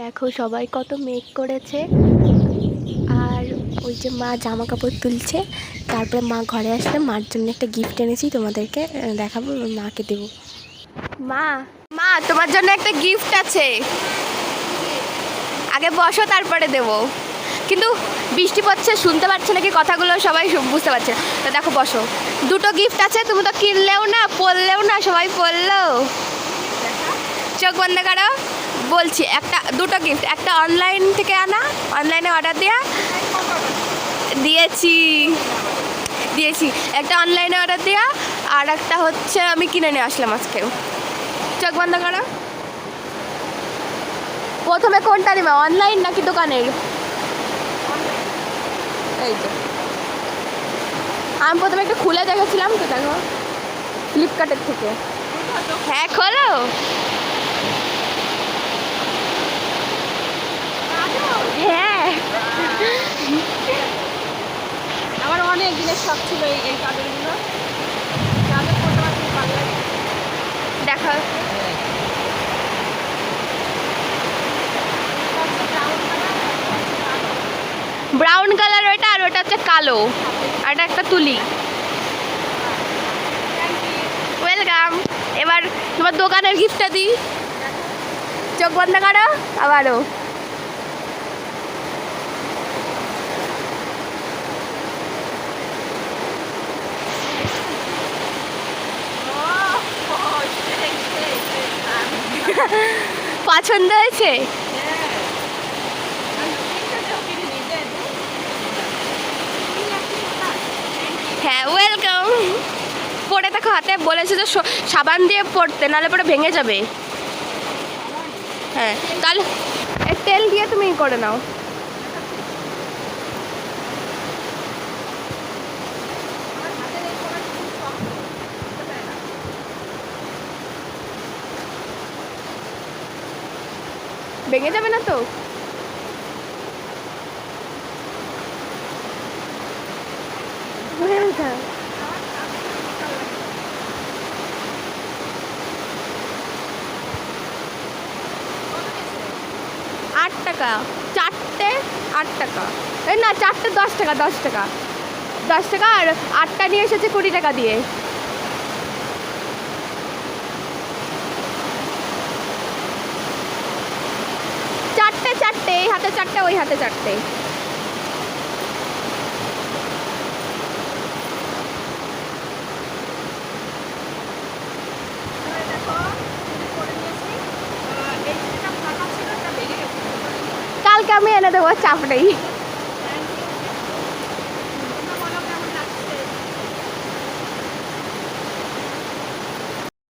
দেখো সবাই কত মেক করেছে। আর ওই যে মা জামা কাপড় তুলছে, তারপরে মা ঘরে আসলে মার জন্য একটা গিফট এনেছি, তোমাদেরকে দেখাবো, মাকে দেবো। মা মা, তোমার জন্য একটা গিফট আছে। আগে বসো, তারপরে দেবো। কিন্তু বৃষ্টি পড়ছে, শুনতে পাচ্ছে নাকি কথাগুলো, সবাই বুঝতে পারছে। তো দেখো, বসো। দুটো গিফট আছে, তুমি তো কিনলেও না পড়লেও না, সবাই পড়ল চোখ বন্ধ করো বলছি, একটা, দুটো গিফট একটা অনলাইন থেকে আনা অনলাইনে অর্ডার দেওয়া দিয়েছি দিয়েছি। একটা অনলাইনে অর্ডার দেওয়া আর একটা হচ্ছে আমি কিনে নিয়ে আসলাম আজকেও চোখ বন্ধ করো প্রথমে কোনটা নেবে অনলাইন নাকি দোকানের? এই তো আমি প্রথমে একটু খুলে দেখেছিলাম, তো দেখো ফ্লিপকার্টের থেকে। হ্যাঁ খোলো। অনেক দিনের শখ ছিল এই এই কাজলগুলো আমার খুব ভালো লাগে। দেখো ব্রাউন কালার ওইটা আর ওটা হচ্ছে কালো। আর একটা তুলি। ওয়েলকাম। এবার তোমার দোকানের গিফটটা দিই। চোখ বন্ধ করো, আবারও। পছন্দ হয়েছে? হ্যাঁ ওয়েলকাম পরে দেখো হাতে বলেছে যে সাবান দিয়ে পড়তে, নাহলে পরে ভেঙে যাবে। হ্যাঁ তাহলে তেল দিয়ে তুমি করে নাও। ভেঙে যাবে না তো? আট টাকা। চারটে আট টাকা। না, চারটে দশ টাকা দশ টাকা। দশ টাকা আর আটটা নিয়ে এসেছে কুড়ি টাকা দিয়ে চারটে চারটে এই হাতে চারটে ওই হাতে চারটে। কালকে আমি এনে দেবো চাপ নেই